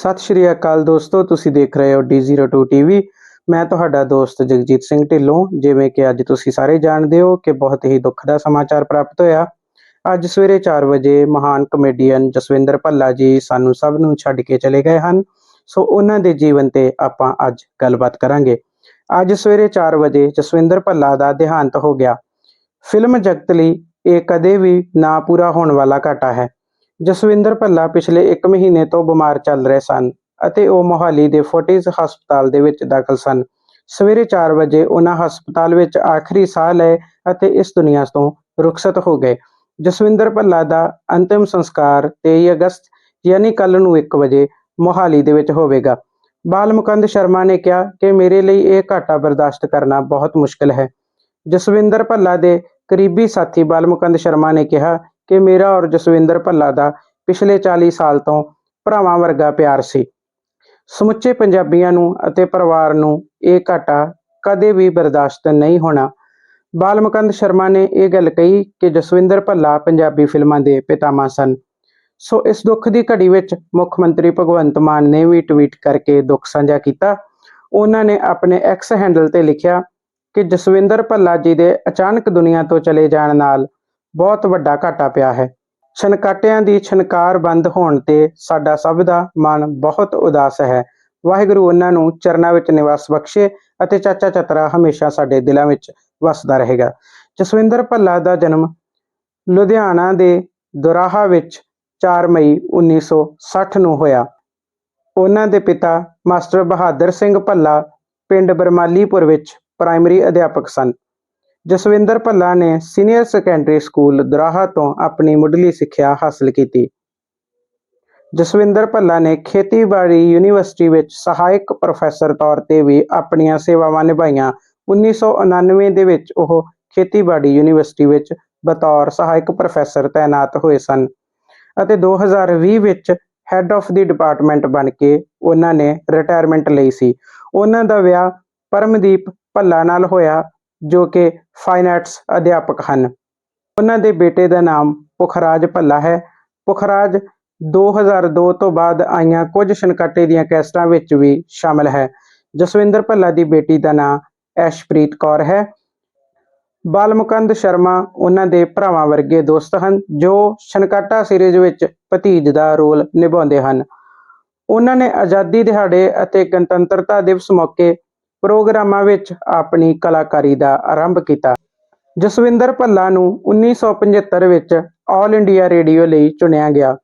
ਸਤਿ ਸ਼੍ਰੀ ਅਕਾਲ ਦੋਸਤੋ, ਤੁਸੀਂ ਦੇਖ ਰਹੇ ਹੋ D02 TV ਮੈਂ ਤੁਹਾਡਾ ਦੋਸਤ ਜਗਜੀਤ ਸਿੰਘ ਢਿੱਲੋਂ, ਜਿਵੇਂ ਕਿ ਅੱਜ ਤੁਸੀਂ ਸਾਰੇ ਜਾਣਦੇ ਹੋ ਕਿ ਬਹੁਤ ਹੀ ਦੁੱਖ ਦਾ ਸਮਾਚਾਰ ਪ੍ਰਾਪਤ ਹੋਇਆ। ਅੱਜ ਸਵੇਰੇ 4 ਵਜੇ ਮਹਾਨ ਕਮੇਡੀਅਨ ਜਸਵਿੰਦਰ ਭੱਲਾ ਜੀ ਸਾਨੂੰ ਸਭ ਨੂੰ ਛੱਡ ਕੇ ਚਲੇ ਗਏ ਹਨ। ਸੋ ਉਹਨਾਂ ਦੇ ਜੀਵਨ ਤੇ ਆਪਾਂ ਅੱਜ ਗੱਲਬਾਤ ਕਰਾਂਗੇ। ਅੱਜ ਸਵੇਰੇ 4 ਵਜੇ ਜਸਵਿੰਦਰ ਭੱਲਾ ਦਾ ਦੇਹਾਂਤ ਹੋ ਗਿਆ। ਫਿਲਮ ਜਗਤ ਲਈ ਇਹ ਕਦੇ ਵੀ ਨਾ ਪੂਰਾ ਹੋਣ ਵਾਲਾ ਘਾਟਾ ਹੈ। ਜਸਵਿੰਦਰ ਭੱਲਾ ਪਿਛਲੇ 1 ਮਹੀਨੇ ਤੋਂ ਬਿਮਾਰ ਚੱਲ ਰਹੇ ਸਨ ਅਤੇ ਉਹ ਮੋਹਾਲੀ ਦੇ ਫੋਰਟਿਸ ਹਸਪਤਾਲ ਦੇ ਵਿੱਚ ਦਾਖਲ ਸਨ। ਸਵੇਰੇ 4 ਵਜੇ ਉਹਨਾਂ ਹਸਪਤਾਲ ਵਿੱਚ ਆਖਰੀ ਸਾਹ ਲਏ ਅਤੇ ਇਸ ਦੁਨੀਆ ਤੋਂ ਰੁਖਸਤ ਹੋ ਗਏ। ਜਸਵਿੰਦਰ ਭੱਲਾ ਦਾ ਅੰਤਿਮ ਸੰਸਕਾਰ 23 ਅਗਸਤ, ਯਾਨੀ ਕੱਲ ਨੂੰ 1 ਵਜੇ ਮੋਹਾਲੀ ਦੇ ਵਿੱਚ ਹੋਵੇਗਾ। ਬਾਲ ਮੁਕੰਦ ਸ਼ਰਮਾ ਨੇ ਕਿਹਾ ਕਿ ਮੇਰੇ ਲਈ ਇਹ ਘਾਟਾ ਬਰਦਾਸ਼ਤ ਕਰਨਾ ਬਹੁਤ ਮੁਸ਼ਕਲ ਹੈ। ਜਸਵਿੰਦਰ ਭੱਲਾ ਦੇ ਕਰੀਬੀ ਸਾਥੀ ਬਾਲ ਮੁਕੰਦ ਸ਼ਰਮਾ ਨੇ ਕਿਹਾ ਕਿ ਮੇਰਾ ਔਰ ਜਸਵਿੰਦਰ ਭੱਲਾ ਦਾ ਪਿਛਲੇ 40 ਸਾਲ ਤੋਂ ਭਰਾਵਾਂ ਵਰਗਾ ਪਿਆਰ ਸੀ। ਸਮੁੱਚੇ ਪੰਜਾਬੀਆਂ ਨੂੰ ਅਤੇ ਪਰਿਵਾਰ ਨੂੰ ਇਹ ਘਾਟਾ ਕਦੇ ਵੀ ਬਰਦਾਸ਼ਤ ਨਹੀਂ ਹੋਣਾ। ਬਾਲਮਕੰਦ ਸ਼ਰਮਾ ਨੇ ਇਹ ਗੱਲ ਕਹੀ ਕਿ ਜਸਵਿੰਦਰ ਭੱਲਾ ਪੰਜਾਬੀ ਫਿਲਮਾਂ ਦੇ ਪਿਤਾਮਾ ਸਨ। ਸੋ ਇਸ ਦੁੱਖ ਦੀ ਘੜੀ ਵਿੱਚ ਮੁੱਖ ਮੰਤਰੀ ਭਗਵੰਤ ਮਾਨ ਨੇ ਵੀ ਟਵੀਟ ਕਰਕੇ ਦੁੱਖ ਸਾਂਝਾ ਕੀਤਾ। ਉਹਨਾਂ ਨੇ ਆਪਣੇ ਐਕਸ ਹੈਂਡਲ ਤੇ ਲਿਖਿਆ ਕਿ ਜਸਵਿੰਦਰ ਭੱਲਾ ਜੀ ਦੇ ਅਚਾਨਕ ਦੁਨੀਆ ਤੋਂ ਚਲੇ ਜਾਣ ਨਾਲ ਬਹੁਤ ਵੱਡਾ ਘਾਟਾ ਪਿਆ ਹੈ। ਛਨਕਾਟਿਆਂ ਦੀ ਛਨਕਾਰ ਬੰਦ ਹੋਣ ਤੇ ਸਾਡਾ ਸਭ ਦਾ ਮਨ ਬਹੁਤ ਉਦਾਸ ਹੈ। ਵਾਹਿਗੁਰੂ ਉਹਨਾਂ ਨੂੰ ਚਰਨਾਂ ਵਿੱਚ ਨਿਵਾਸ ਬਖਸ਼ੇ ਅਤੇ ਚਾਚਾ ਚਤਰਾ ਹਮੇਸ਼ਾ ਸਾਡੇ ਦਿਲਾਂ ਵਿੱਚ ਵਸਦਾ ਰਹੇਗਾ। ਜਸਵਿੰਦਰ ਭੱਲਾ ਦਾ ਜਨਮ ਲੁਧਿਆਣਾ ਦੇ ਦੁਰਾਹਾ ਵਿੱਚ 4 ਮਈ 1960 ਨੂੰ ਹੋਇਆ। ਉਹਨਾਂ ਦੇ ਪਿਤਾ ਮਾਸਟਰ ਬਹਾਦਰ ਸਿੰਘ ਭੱਲਾ ਪਿੰਡ ਬਰਮਾਲੀਪੁਰ ਵਿੱਚ ਪ੍ਰਾਇਮਰੀ ਅਧਿਆਪਕ ਸਨ। ਜਸਵਿੰਦਰ ਭੱਲਾ ਨੇ ਸੀਨੀਅਰ ਸੈਕੰਡਰੀ ਸਕੂਲ ਦਰਾਹਾ ਤੋਂ ਆਪਣੀ ਮੁੱਢਲੀ ਸਿੱਖਿਆ ਹਾਸਲ ਕੀਤੀ। ਜਸਵਿੰਦਰ ਭੱਲਾ ਨੇ ਖੇਤੀਬਾੜੀ ਯੂਨੀਵਰਸਿਟੀ ਵਿੱਚ ਸਹਾਇਕ ਪ੍ਰੋਫੈਸਰ ਤੌਰ ਤੇ ਵੀ ਆਪਣੀਆਂ ਸੇਵਾਵਾਂ ਨਿਭਾਈਆਂ। 1999 ਦੇ ਵਿੱਚ ਉਹ ਖੇਤੀਬਾੜੀ ਯੂਨੀਵਰਸਿਟੀ ਵਿੱਚ ਬਤੌਰ ਸਹਾਇਕ ਪ੍ਰੋਫੈਸਰ ਤਾਇਨਾਤ ਹੋਏ ਸਨ ਅਤੇ 2020 ਵਿੱਚ ਹੈੱਡ ਆਫ ਦੀ ਡਿਪਾਰਟਮੈਂਟ ਬਣ ਕੇ ਉਹਨਾਂ ਨੇ ਰਿਟਾਇਰਮੈਂਟ ਲਈ ਸੀ। ਉਹਨਾਂ ਦਾ ਵਿਆਹ ਪਰਮਦੀਪ ਭੱਲਾ ਨਾਲ ਹੋਇਆ ਜੋ ਕਿ ਫਾਈਨ ਆਰਟਸ ਅਧਿਆਪਕ ਹਨ। ਉਹਨਾਂ ਦੇ ਬੇਟੇ ਦਾ ਨਾਮ ਪੁਖਰਾਜ ਭੱਲਾ ਹੈ। ਪੁਖਰਾਜ 2002 ਤੋਂ ਬਾਅਦ ਆਈਆਂ ਕੁਝ ਛਨਕਾਟੇ ਦੀਆਂ ਕੈਸਟਾਂ ਵਿੱਚ ਵੀ ਸ਼ਾਮਲ ਹੈ। ਜਸਵਿੰਦਰ ਭੱਲਾ ਦੀ ਬੇਟੀ ਦਾ ਨਾਮ ਐਸ਼ਪ੍ਰੀਤ ਕੌਰ ਹੈ। ਬਾਲਮੁਕੰਦ ਸ਼ਰਮਾ ਉਹਨਾਂ ਦੇ ਭਰਾਵਾਂ ਵਰਗੇ ਦੋਸਤ ਹਨ, ਜੋ ਸ਼ਨਕਾਟਾ ਸੀਰੀਜ਼ ਵਿੱਚ ਭਤੀਜ ਦਾ ਰੋਲ ਨਿਭਾਉਂਦੇ ਹਨ। ਉਹਨਾਂ ਨੇ ਆਜ਼ਾਦੀ ਦਿਹਾੜੇ ਅਤੇ ਗਣਤੰਤਰਤਾ ਦਿਵਸ ਮੌਕੇ ਪ੍ਰੋਗਰਾਮਾਂ ਵਿੱਚ ਆਪਣੀ ਕਲਾਕਾਰੀ ਦਾ ਆਰੰਭ ਕੀਤਾ। ਜਸਵਿੰਦਰ ਭੱਲਾ ਨੂੰ 1975 ਵਿੱਚ ਆਲ ਇੰਡੀਆ ਰੇਡੀਓ ਲਈ ਚੁਣਿਆ ਗਿਆ।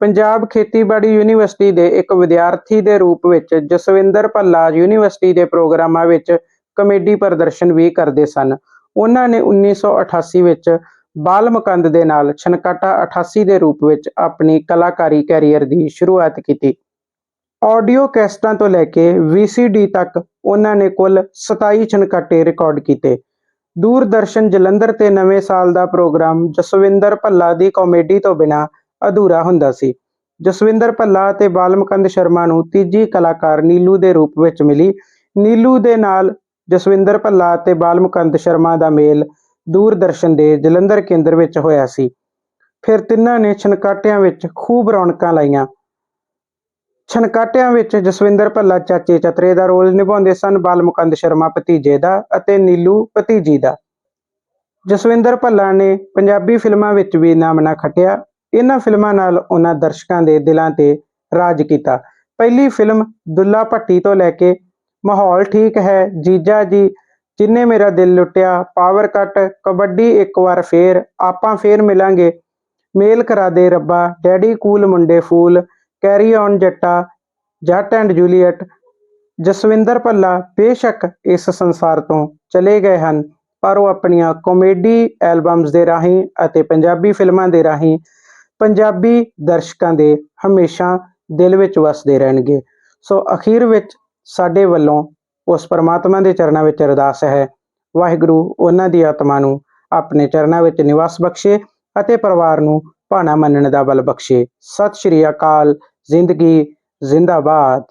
ਪੰਜਾਬ ਖੇਤੀਬਾੜੀ ਯੂਨੀਵਰਸਿਟੀ ਦੇ ਇੱਕ ਵਿਦਿਆਰਥੀ ਦੇ ਰੂਪ ਵਿੱਚ ਜਸਵਿੰਦਰ ਭੱਲਾ ਯੂਨੀਵਰਸਿਟੀ ਦੇ ਪ੍ਰੋਗਰਾਮਾਂ ਵਿੱਚ ਕਮੇਡੀ ਪ੍ਰਦਰਸ਼ਨ ਵੀ ਕਰਦੇ ਸਨ। ਉਹਨਾਂ ਨੇ 1988 ਵਿੱਚ ਬਾਲ ਮੁਕੰਦ ਦੇ ਨਾਲ ਛਨਕਾਟਾ 88 ਦੇ ਰੂਪ ਵਿੱਚ ਆਪਣੀ ਕਲਾਕਾਰੀ ਕੈਰੀਅਰ ਦੀ ਸ਼ੁਰੂਆਤ ਕੀਤੀ। ਆਡੀਓ ਕੈਸਟਾਂ ਤੋਂ ਲੈ ਕੇ VCD ਤੱਕ ਉਹਨਾਂ ਨੇ ਕੁੱਲ 27 ਛਨਕਾਟੇ ਰਿਕਾਰਡ ਕੀਤੇ। ਦੂਰਦਰਸ਼ਨ ਜਲੰਧਰ ਤੇ ਨਵੇਂ ਸਾਲ ਦਾ ਪ੍ਰੋਗਰਾਮ ਜਸਵਿੰਦਰ ਭੱਲਾ ਦੀ ਕਾਮੇਡੀ ਤੋਂ ਬਿਨਾ ਅਧੂਰਾ ਹੁੰਦਾ ਸੀ। ਜਸਵਿੰਦਰ ਭੱਲਾ ਤੇ ਬਾਲਮਕੰਦ ਸ਼ਰਮਾ ਨੂੰ ਤੀਜੀ ਕਲਾਕਾਰ ਨੀਲੂ ਦੇ ਰੂਪ ਵਿੱਚ ਮਿਲੀ। ਨੀਲੂ ਦੇ ਨਾਲ ਜਸਵਿੰਦਰ ਭੱਲਾ ਤੇ ਬਾਲਮਕੰਦ ਸ਼ਰਮਾ ਦਾ ਮੇਲ ਦੂਰਦਰਸ਼ਨ ਦੇ ਜਲੰਧਰ ਕੇਂਦਰ ਵਿੱਚ ਹੋਇਆ ਸੀ। ਫਿਰ ਤਿੰਨਾਂ ਨੇ ਛਨਕਾਟਿਆਂ ਵਿੱਚ ਖੂਬ ਰੌਣਕਾਂ ਲਾਈਆਂ। ਛਨਕਾਟਿਆਂ ਵਿੱਚ ਜਸਵਿੰਦਰ ਭੱਲਾ ਚਾਚੇ ਚਤਰੇ ਦਾ ਰੋਲ ਨਿਭਾਉਂਦੇ ਸਨ ਬਾਲਮੁਕੰਦ ਸ਼ਰਮਾ ਭਤੀਜੇ ਦਾ ਅਤੇ ਨੀਲੂ ਭਤੀਜੀ ਦਾ। ਜਸਵਿੰਦਰ ਭੱਲਾ ਨੇ ਪੰਜਾਬੀ ਫਿਲਮਾਂ ਵਿੱਚ ਵੀ ਨਾਮਣਾ ਖੱਟਿਆ। ਇਹਨਾਂ ਫਿਲਮਾਂ ਨਾਲ ਉਹਨਾਂ ਦਰਸ਼ਕਾਂ ਦੇ ਦਿਲਾਂ ਤੇ ਰਾਜ ਕੀਤਾ। ਪਹਿਲੀ ਫਿਲਮ ਦੁੱਲਾ ਭੱਟੀ ਤੋਂ ਲੈ ਕੇ ਮਾਹੌਲ ਠੀਕ ਹੈ, ਜੀਜਾ ਜੀ, ਜਿੰਨੇ ਮੇਰਾ ਦਿਲ ਲੁੱਟਿਆ, ਪਾਵਰ ਕੱਟ, ਕਬੱਡੀ ਇੱਕ ਵਾਰ ਫੇਰ, ਆਪਾਂ ਫੇਰ ਮਿਲਾਂਗੇ। ਮੇਲ ਕਰਾ ਦੇ ਰੱਬਾ, ਡੈਡੀ ਕੂਲ ਮੁੰਡੇ ਫੂਲ ਕੈਰੀ ਔਨ ਜੱਟਾ, ਜੱਟ ਐਂਡ ਜੂਲੀਅਟ, ਜਸਵਿੰਦਰ ਭੱਲਾ ਬੇਸ਼ੱਕ ਇਸ ਸੰਸਾਰ ਤੋਂ ਚਲੇ ਗਏ ਹਨ, ਪਰ ਉਹ ਆਪਣੀਆਂ ਕਾਮੇਡੀ ਐਲਬਮਸ ਦੇ ਰਾਹੀਂ ਅਤੇ ਪੰਜਾਬੀ ਫਿਲਮਾਂ ਦੇ ਰਾਹੀਂ ਪੰਜਾਬੀ ਦਰਸ਼ਕਾਂ ਦੇ ਹਮੇਸ਼ਾ ਦਿਲ ਵਿੱਚ ਵਸਦੇ ਰਹਿਣਗੇ। ਸੋ ਅਖੀਰ ਵਿੱਚ ਸਾਡੇ ਵੱਲੋਂ ਉਸ ਪਰਮਾਤਮਾ ਦੇ ਚਰਨਾਂ ਵਿੱਚ ਅਰਦਾਸ ਹੈ, ਵਾਹਿਗੁਰੂ ਉਹਨਾਂ ਦੀ ਆਤਮਾ ਨੂੰ ਆਪਣੇ ਚਰਨਾਂ ਵਿੱਚ ਨਿਵਾਸ ਬਖਸ਼ੇ ਅਤੇ ਪਰਿਵਾਰ ਨੂੰ ਭਾਣਾ ਮੰਨਣ ਦਾ ਬਲ ਬਖਸ਼ੇ। ਸਤਿ ਸ਼੍ਰੀ ਅਕਾਲ ਜ਼ਿੰਦਗੀ ਜ਼ਿੰਦਾਬਾਦ।